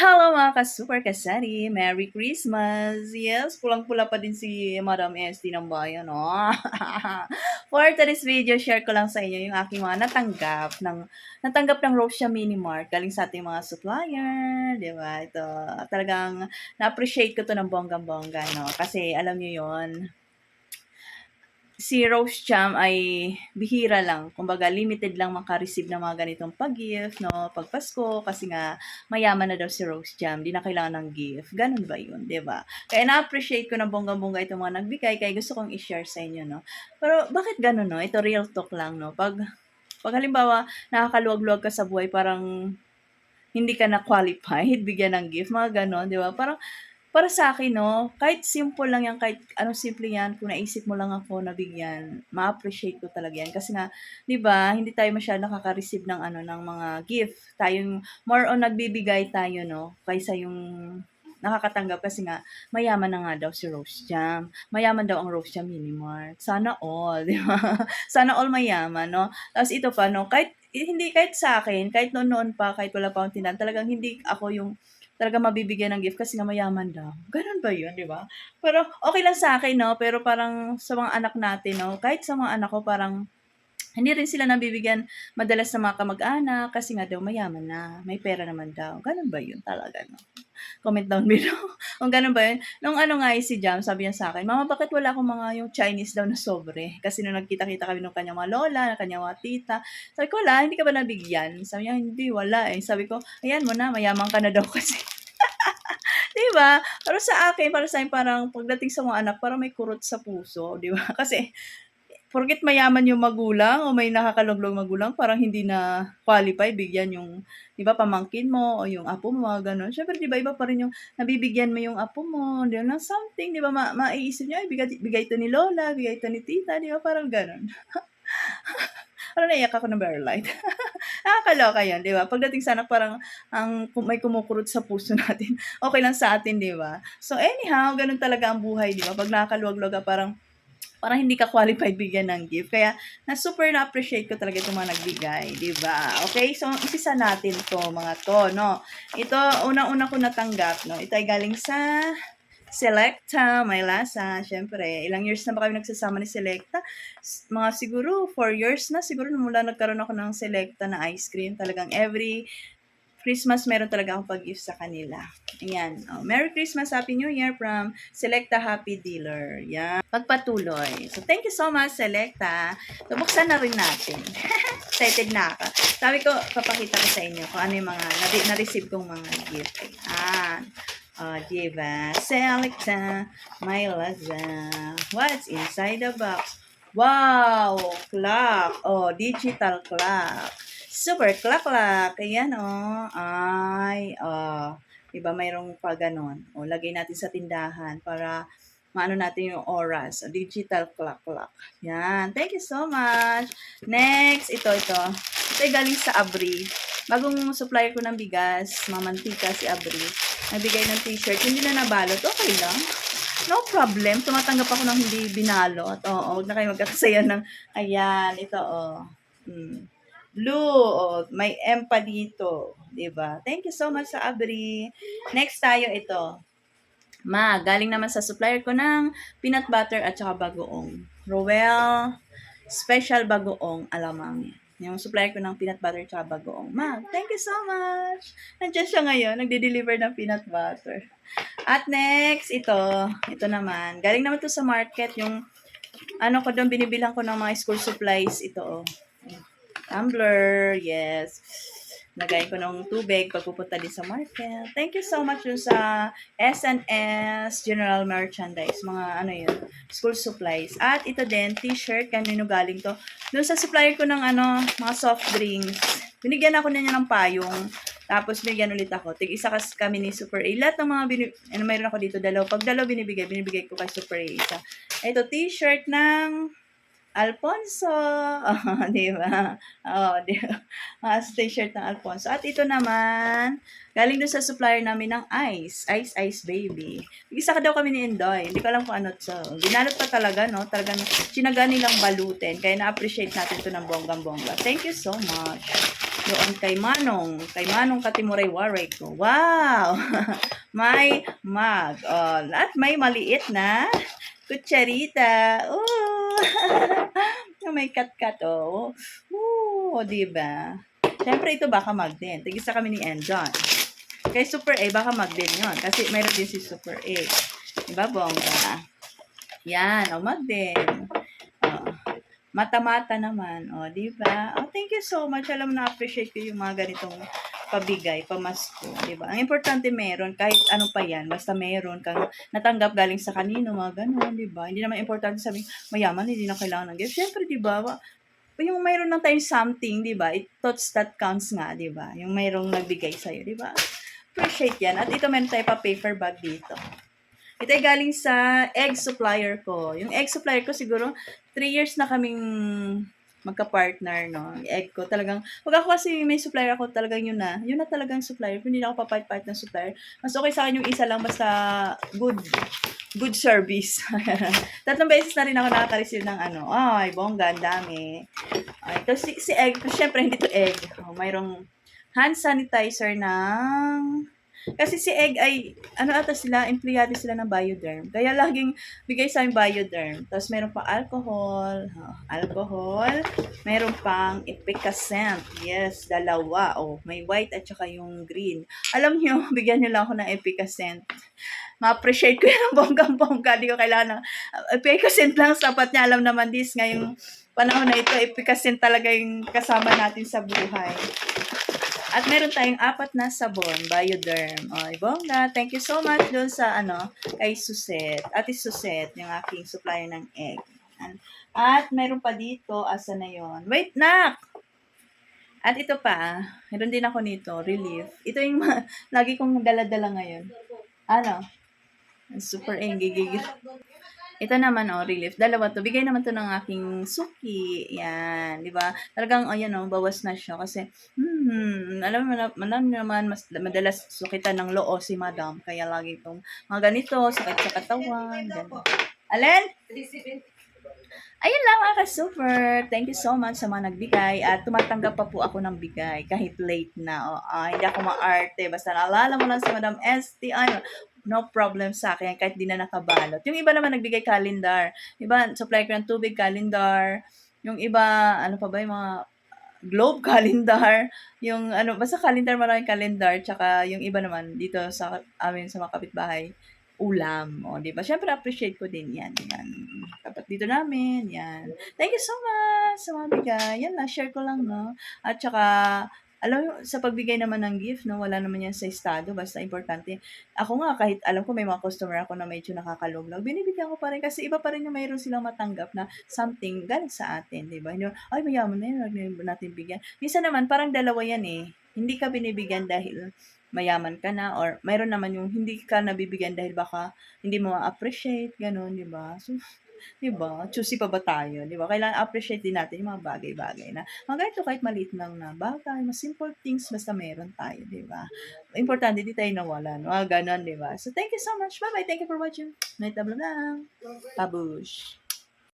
Hello mga ka-super kasari! Merry Christmas! Yes, pulang-pula pa din si Madam SD ng bayan, no? For today's video, share ko lang sa inyo yung aking mga natanggap ng natanggap ng Rosia Mini Mart galing sa ating mga supplier, di ba? Ito, talagang na-appreciate ko to ng bonggang-bongga, no? Kasi alam niyo yon si Rose Jam ay bihira lang. Kumbaga, limited lang makareceive ng mga ganitong pag-gift, no? Pag Pasko, kasi nga, mayaman na daw si Rose Jam. Di na kailangan ng gift. Ganun ba yun, di ba? Kaya na-appreciate ko ng bonggang-bongga itong mga nagbigay, kaya gusto kong i-share sa inyo, no? Pero, bakit ganun, no? Ito real talk lang, no? Pag, pag halimbawa, nakakaluwag-luwag ka sa buhay, parang hindi ka na qualified, bigyan ng gift, mga ganon, di ba? Parang, para sa akin 'no, kahit simple lang 'yan, kahit anong simple 'yan, kung naisip mo lang ako na bigyan, ma-appreciate ko talaga 'yan. Kasi nga, 'di ba, hindi tayo masyadong nakaka-receive ng ano, ng mga gift. Tayong more on nagbibigay tayo 'no, kaysa yung nakakatanggap kasi nga mayaman na nga daw si Rose Jam. Mayaman daw ang Rose Jam Mini Mart. Sana all, 'di ba? Sana all mayaman 'no. Tapos ito pa 'no, kahit hindi kahit sa akin, kahit noon-noon pa, kahit wala pa akong tindahan, talagang hindi ako yung talaga mabibigyan ng gift kasi nga mayaman daw. Ganun ba yun, di ba? Pero okay lang sa akin, no? Pero parang sa mga anak natin, no? Kahit sa mga anak ko, parang hindi rin sila nabibigyan madalas sa mga kamag-anak kasi nga daw mayaman na, may pera naman daw. Ganun ba yun talaga, no? Comment down below kung ganun ba yun. Nung ano nga eh, si Jam, sabi niya sa akin, Mama, bakit wala akong mga yung Chinese daw na sobre? Kasi nung nagkita-kita kami ng kanyang mga lola, ng kanyang mga tita, sabi ko, wala, hindi ka ba nabigyan? Sabi niya, hindi, wala eh. Sabi ko, ayan mo na, mayaman ka na daw kasi. 'Di ba? Pero sa akin, para sa akin parang pagdating sa mga anak, parang may kurot sa puso, 'di ba? Kasi porket mayaman yung magulang o may nakakaluglog magulang, parang hindi na qualify bigyan yung, 'di ba, pamangkin mo o yung apo mo, mga gano'n. Siyempre, 'di ba, iba pa rin yung nabibigyan mo yung apo mo, 'di ba, ng something, 'di ba, ma maiisip niya, ay bigay, bigay ito ni lola, bigay ito ni tita, 'di ba, parang gano'n. Parang naiyak ako ng very light. Nakakaloka yan, di ba? Pagdating sa anak, parang ang may kumukurot sa puso natin. Okay lang sa atin, di ba? So anyhow, ganun talaga ang buhay, di ba? Pag nakakaluwag-luwag ka, parang parang hindi ka qualified bigyan ng gift. Kaya, na super na-appreciate ko talaga itong mga nagbigay, di ba? Okay, so isisa natin to mga to, no? Ito, unang-una ko natanggap, no? Ito ay galing sa Selecta, may lasa, syempre. Ilang years na ba kami nagsasama ni Selecta? Mga siguro, 4 years na siguro mula nagkaroon ako ng Selecta na ice cream. Talagang every Christmas, meron talaga akong pag-gift sa kanila. Ayan. Oh, Merry Christmas, Happy New Year from Selecta Happy Dealer. Yan. Pagpatuloy. So, thank you so much, Selecta. So, na rin natin. Excited na ako. Sabi ko, papakita ko sa inyo kung ano yung mga na-receive kong mga gift. Ayan. Oh, diba? Selecta, my laza. What's inside the box? Wow! Clock. Oh, digital clock. Super clock clock. Ayan, oh. Ay, oh. Diba, mayroong pa ganon. O, oh, lagay natin sa tindahan para maano natin yung oras. O, digital clock clock. Yan. Thank you so much. Next, ito, ito. Ito galing sa Abri. Bagong supplier ko ng bigas, mamantika si Abri nagbigay ng t-shirt, hindi na nabalot, okay lang. No problem. Tumatanggap ako ng hindi binalot. Oo, huwag na kayo magkakasaya ng, ayan, ito, oh. Hmm. Blue, oh, may M pa dito. ba diba? Thank you so much sa Abri. Next tayo, ito. Ma, galing naman sa supplier ko ng peanut butter at saka bagoong. Roel Special Bagoong Alamang. Yung supplier ko ng peanut butter tsaka bagoong. Ma, thank you so much. Nandiyan siya ngayon, nagde-deliver ng peanut butter. At next, ito. Ito naman. Galing naman to sa market. Yung, ano ko doon, binibilang ko ng mga school supplies. Ito, oh. Tumbler, yes. Lagay ko ng tubig pagpupunta din sa market. Thank you so much dun sa S&S General Merchandise. Mga ano yun, school supplies. At ito din, t-shirt. Kanino galing to? Dun sa supplier ko ng ano, mga soft drinks. Binigyan ako na niya ng payong. Tapos binigyan ulit ako. Tig isa kasi kami ni Super A. Lahat ng mga binib... Ano, mayroon ako dito dalaw. Pag dalaw binibigay, binibigay ko kay Super A isa. Ito, t-shirt ng Alfonso. Oh, di ba? Oh, di ba? Uh, t-shirt ng Alfonso. At ito naman, galing doon sa supplier namin ng Ice. Ice, Ice Baby. Isa ka daw kami ni Indoy. Hindi ko alam kung ano to. Binalot pa talaga, no? Talagang sinaga nilang balutin. Kaya na-appreciate natin ito ng bonggang-bongga. Thank you so much. doon kay Manong, kay Manong Katimuray Waray. Wow! may mag. Oh, at may maliit na kutsarita. Oh! May kat-kat, oh. Oh, di ba? Siyempre, ito baka mag din. Tigisa kami ni Enjon. Kay Super A, baka mag din yun. Kasi mayroon din si Super A. Diba, bongga? Yan, o mag din. Oh. Mata-mata naman. O, di ba? Oh, thank you so much. Alam na appreciate ko yung mga ganitong pabigay, pamasko, di ba? Ang importante meron, kahit ano pa yan, basta meron kang natanggap galing sa kanino, mga ganun, di ba? Hindi naman importante sabi, mayaman, hindi na kailangan ng gift. Siyempre, di ba? Yung mayroon ng tayong something, di ba? It thoughts that counts nga, di ba? Yung mayroong nagbigay sa'yo, di ba? Appreciate yan. At ito meron tayo pa paper bag dito. Ito ay galing sa egg supplier ko. Yung egg supplier ko siguro, 3 years na kaming magka-partner, no? Egg ko talagang, pag ako kasi may supplier ako, talagang yun na. Yun na talagang supplier. Hindi na ako papart-part ng supplier. Mas okay sa akin yung isa lang, basta good good service. Tatlong beses na rin ako nakaka-receive ng ano. Ay, bongga, ang dami. Ay, ito si, si egg, syempre hindi to egg. Oh, mayroong hand sanitizer ng kasi si Egg ay, ano ata sila, empleyado sila ng Bioderm. Kaya laging bigay sa amin Bioderm. Tapos meron pa alcohol, oh, alcohol. Meron pang Epicacent. Yes, dalawa. Oh, may white at saka yung green. Alam niyo, bigyan niyo lang ako ng Epicacent. Ma-appreciate ko yan ng bonggang-bongga. Di ko kailangan ng Epicacent lang sapat niya. Alam naman this ngayong panahon na ito, Epicacent talaga yung kasama natin sa buhay. At meron tayong apat na sabon, Bioderm. O, bongga. Thank you so much doon sa, ano, kay Suset. Ate Suset, yung aking supplier ng egg. At meron pa dito, asa na yon Wait, nak! At ito pa, meron din ako nito, relief. Ito yung lagi kong dala-dala ngayon. Ano? Super egg, gigigil. Ito naman, oh, relief. Dalawa to. Bigay naman to ng aking suki. Yan, di ba? Talagang, oh, yan, oh, bawas na siya. Kasi, hmm, alam mo alam naman, mas, madalas sukitan ng loo si madam. Kaya lagi itong mga ganito, sakit sa katawan. Ganun. Alin? Ayun lang mga ka-super. Thank you so much sa mga nagbigay. At tumatanggap pa po ako ng bigay kahit late na. O, ah, hindi ako maarte. Basta naalala mo lang si Madam ST. Ano, no problem sa akin kahit di na nakabalot. Yung iba naman nagbigay calendar. Iba, supply ko ng tubig, calendar. Yung iba, ano pa ba yung mga globe calendar. Yung ano, basta calendar, maraming calendar. Tsaka yung iba naman dito sa amin sa mga kapitbahay ulam. O, di ba? Siyempre, appreciate ko din yan. Yan. Dapat dito namin. Yan. Thank you so much sa mga bigay. Yan lang, share ko lang, no? At saka, alam mo, sa pagbigay naman ng gift, no, wala naman yan sa estado, basta importante. Ako nga, kahit alam ko may mga customer ako na medyo nakakaluglag, binibigyan ko pa rin kasi iba pa rin yung mayroon silang matanggap na something galing sa atin, di ba? Ay, mayaman na yun, wag na natin bigyan. Minsan naman, parang dalawa yan eh. Hindi ka binibigyan dahil mayaman ka na or mayroon naman yung hindi ka nabibigyan dahil baka hindi mo ma-appreciate, ganun, di ba? So, di ba? Choosy pa ba tayo, di ba? Kailangan appreciate din natin yung mga bagay-bagay na mga ganito kahit maliit lang na bagay, mas simple things basta meron tayo, di ba? Importante, di tayo nawalan. Mga ganun, di ba? So, thank you so much. Bye-bye. Thank you for watching. Night lang. Pabush.